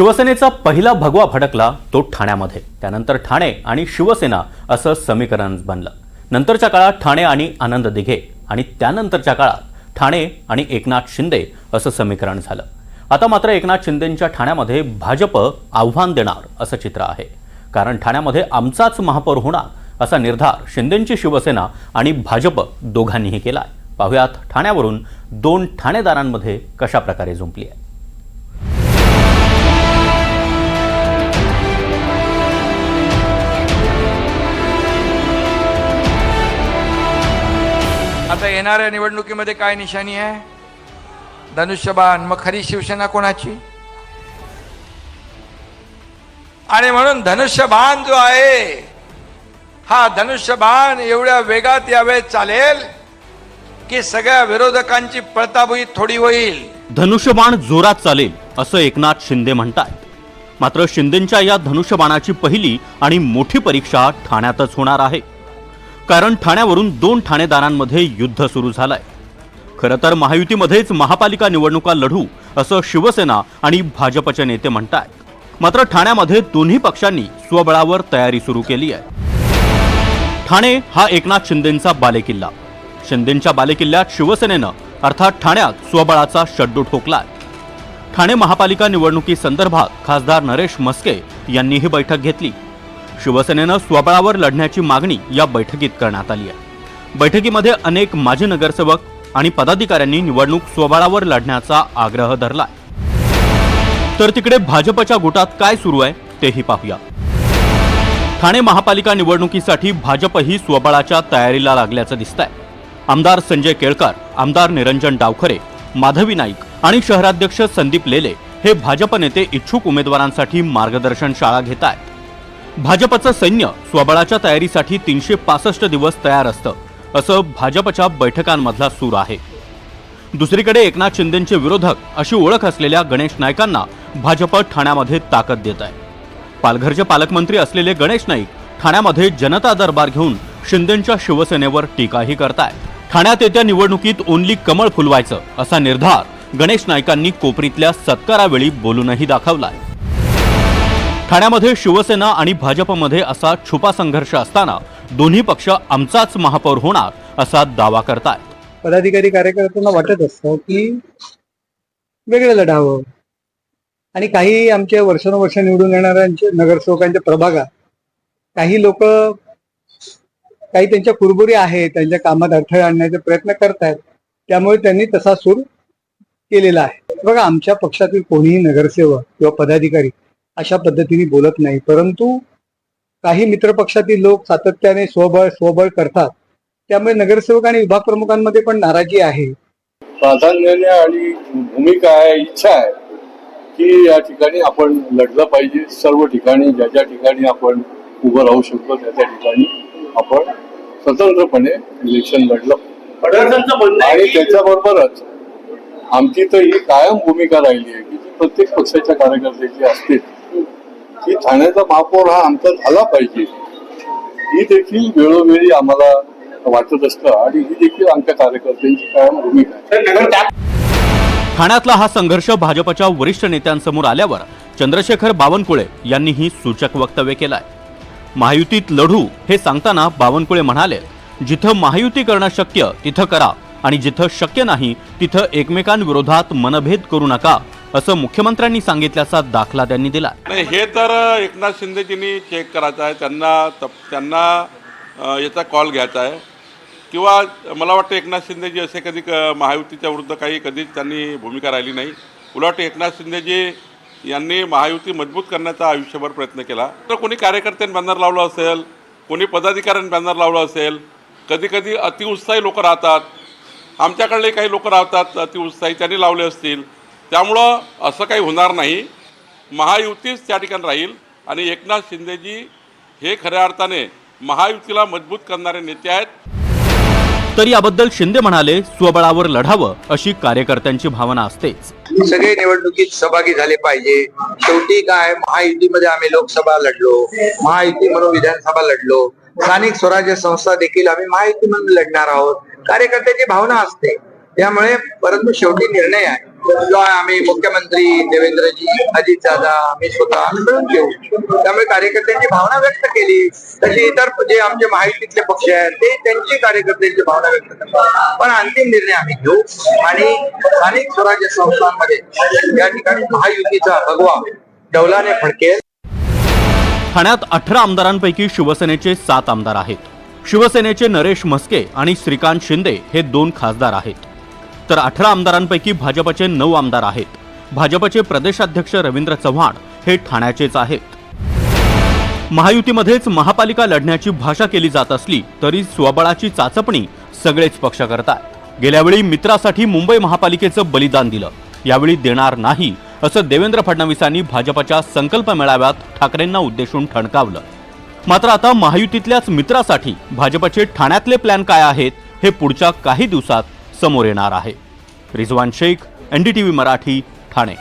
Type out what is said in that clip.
शिवसेनेचा पहिला भगवा फडकला तो ठाण्यामध्ये. त्यानंतर ठाणे आणि शिवसेना असं समीकरण बनलं. नंतरच्या काळात ठाणे आणि आनंद दिघे आणि त्यानंतरच्या काळात ठाणे आणि एकनाथ शिंदे असं समीकरण झालं. आता मात्र एकनाथ शिंदेंच्या ठाण्यामध्ये भाजप आव्हान देणार असं चित्र आहे. कारण ठाण्यामध्ये आमचाच महापौर होणार असा निर्धार शिंदेंची शिवसेना आणि भाजप दोघांनीही केला आहे पाहुयात ठाण्यावरून दोन ठाणेदारांमध्ये कशाप्रकारे झुंपली आहे आता येणाऱ्या निवडणुकीमध्ये काय निशाणी आहे? धनुष्यबाण मग खरी शिवसेना कोणाची? आणि म्हणून धनुष्यबाण जो आहे हा धनुष्यबाण एवढ्या वेगात यावेळेस चालेल की सगळ्या विरोधकांची पळताबुई थोडी होईल. धनुष्यबाण जोरात चालेल असं एकनाथ शिंदे म्हणतात मात्र शिंदेंच्या या धनुष्यबाणाची पहिली आणि मोठी परीक्षा ठाण्यातच होणार आहे. कारण ठाण्यावरून दोन ठाणेदारांमध्ये युद्ध सुरू झालंय. खरं तर महायुतीमध्येच महापालिका निवडणुका लढू असं शिवसेना आणि भाजपचे नेते म्हणतायत. मात्र ठाण्यामध्ये दोन्ही पक्षांनी स्वबळावर तयारी सुरू केली आहे. ठाणे हा एकनाथ शिंदेंचा बालेकिल्ला. शिंदेंच्या बालेकिल्ल्यात शिवसेनेनं अर्थात ठाण्यात स्वबळाचा शड्डू ठोकलाय. ठाणे महापालिका निवडणुकीसंदर्भात खासदार नरेश मस्के यांनी ही बैठक घेतली. शिवसेनेनं स्वबळावर लढण्याची मागणी या बैठकीत करण्यात आली आहे. बैठकीमध्ये अनेक माजी नगरसेवक आणि पदाधिकाऱ्यांनी निवडणूक स्वबळावर लढण्याचा आग्रह धरला तर तिकडे भाजपच्या गुटात काय सुरू आहे तेही पाहूया. ठाणे महापालिका निवडणुकीसाठी भाजपही स्वबळाच्या तयारीला लागल्याचं दिसतंय. आमदार संजय केळकर आमदार निरंजन डावखरे माधवी नाईक आणि शहराध्यक्ष संदीप लेले हे भाजप नेते इच्छुक उमेदवारांसाठी मार्गदर्शन शाळा घेत आहेत भाजपचं सैन्य स्वबळाच्या तयारीसाठी तीनशे पासष्ट दिवस तयार असतं असं भाजपच्या बैठकांमधला सूर आहे. दुसरीकडे एकनाथ शिंदेचे विरोधक अशी ओळख असलेल्या गणेश नाईकांना भाजप ठाण्यामध्ये ताकद देत आहे. पालघरचे पालकमंत्री असलेले गणेश नाईक ठाण्यामध्ये जनता दरबार घेऊन शिंदेंच्या शिवसेनेवर टीकाही करताय ठाण्यात येत्या निवडणुकीत ओनली कमळ फुलवायचं असा निर्धार गणेश नाईकांनी कोपरीतल्या सत्कारावेळी बोलूनही दाखवलाय. ठाण्यामध्ये शिवसेना आणि भाजपमध्ये असा छुपा संघर्ष असताना दोन्ही पक्ष आमचाच महापौर होणार असा दावा करतायत. पदाधिकारी कार्यकर्त्यांना वाटत असतं की वेगळं लढावं. आणि काही आमच्या वर्षानुवर्ष निवडून येणाऱ्यांचे नगरसेवकांच्या प्रभागात काही लोक काही त्यांच्या कुरबुरी आहेत त्यांच्या कामात अडथळे आणण्याचे प्रयत्न करतायत. त्यामुळे त्यांनी तसा सूर केलेला आहे. बघा आमच्या पक्षातील कोणीही नगरसेवक किंवा पदाधिकारी अशा पद्धतीने बोलत नाही. परंतु काही मित्रपक्षातील लोक सातत्याने स्वबळ स्वबळ करतात. त्यामुळे नगरसेवक आणि विभाग प्रमुखांमध्ये पण नाराजी आहे. प्राधान्याने आणि भूमिका आहे इच्छा आहे की या ठिकाणी आपण लढलं पाहिजे. सर्व ठिकाणी ज्या ज्या ठिकाणी आपण उभं राहू शकतो त्या त्या ठिकाणी आपण स्वतंत्रपणे इलेक्शन लढलं आणि त्याच्याबरोबरच आमची तर ही कायम भूमिका राहिली आहे की जी प्रत्येक पक्षाच्या कार्यकर्त्याची असते. की ठाण्याचा महापौर हा आमचा झाला पाहिजे. ही देखील वेळोवेळी आम्हाला वाटत असतं आणि ही देखील आमच्या कार्यकर्त्यांची कायम भूमिका आहे. ठाण्यातला हा संघर्ष भाजपच्या वरिष्ठ नेत्यांसमोर आल्यावर चंद्रशेखर बावनकुळे यांनी ही सूचक वक्तव्य केलंय. महायुतीत लढू हे सांगताना बावनकुळे म्हणाले जिथं महायुती करणं शक्य तिथं करा आणि जिथं शक्य नाही तिथं एकमेकांविरोधात मनभेद करू नका. असं मुख्यमंत्र्यांनी सांगितल्याचा दाखला त्यांनी दिला. नाही हे तर एकनाथ शिंदेजींनी चेक करायचं आहे. त्यांना तप त्यांना याचा कॉल घ्यायचा आहे. किंवा मला वाटतं एकनाथ शिंदेजी असे कधी क महायुतीच्या विरुद्ध काही कधीच त्यांनी भूमिका राहिली नाही. उलट एकनाथ शिंदेजी यांनी महायुती मजबूत करण्याचा आयुष्यभर प्रयत्न केला. तर कोणी कार्यकर्त्यांनी बॅनर लावलं असेल कोणी पदाधिकाऱ्यांनी बॅनर लावलं असेल कधी कधी अतिउत्साही लोक राहतात. आमच्याकडले काही लोक राहतात अतिउत्साही त्यांनी लावले असतील. त्यामुळं असं काही होणार नाही. महायुतीच त्या ठिकाणी राहील आणि एकनाथ शिंदेजी हे खऱ्या अर्थाने महायुतीला मजबूत करणारे नेते आहेत. तर याबद्दल शिंदे म्हणाले स्वबळावर लढावं अशी कार्यकर्त्यांची भावना असतेच. सगळे निवडणुकीत सहभागी झाले पाहिजे. शेवटी काय महायुतीमध्ये आम्ही लोकसभा लढलो महायुती म्हणून विधानसभा लढलो स्थानिक स्वराज्य संस्था देखील आम्ही महायुती म्हणून लढणार आहोत. कार्यकर्त्याची भावना असते. त्यामुळे परंतु शेवटी निर्णय आहे. जो आहे आम्ही मुख्यमंत्री देवेंद्रजी अजित दादा आम्ही स्वतः मिळून घेऊ. त्यामुळे कार्यकर्त्यांची भावना व्यक्त केली. तशी इतर जे आमचे माहितीतले पक्ष आहेत ते त्यांची कार्यकर्त्यांची भावना व्यक्त करतात. पण अंतिम निर्णय आम्ही घेऊ. आणि स्थानिक स्वराज्य संस्थांमध्ये या ठिकाणी महायुतीचा भगवा डौलाने फडकेल. ठाण्यात अठरा आमदारांपैकी शिवसेनेचे सात आमदार आहेत. शिवसेनेचे नरेश म्हस्के आणि श्रीकांत शिंदे हे दोन खासदार आहेत. तर अठरा आमदारांपैकी भाजपचे नऊ आमदार आहेत. भाजपचे प्रदेशाध्यक्ष रवींद्र चव्हाण हे ठाण्याचेच आहेत. महायुतीमध्येच महापालिका लढण्याची भाषा केली जात असली तरी स्वबळाची चाचपणी सगळेच पक्ष करतात गेल्यावेळी मित्रासाठी मुंबई महापालिकेचं बलिदान दिलं. यावेळी देणार नाही असं देवेंद्र फडणवीसांनी भाजपच्या संकल्प मेळाव्यात ठाकरेंना उद्देशून ठणकावलं. मात्र आता महायुतीतल्याच मित्रासाठी भाजपचे ठाण्यातले प्लॅन काय आहेत हे पुढच्या काही दिवसात समोर येणार आहे. रिझवान शेख एनडीटीव्ही मराठी ठाणे.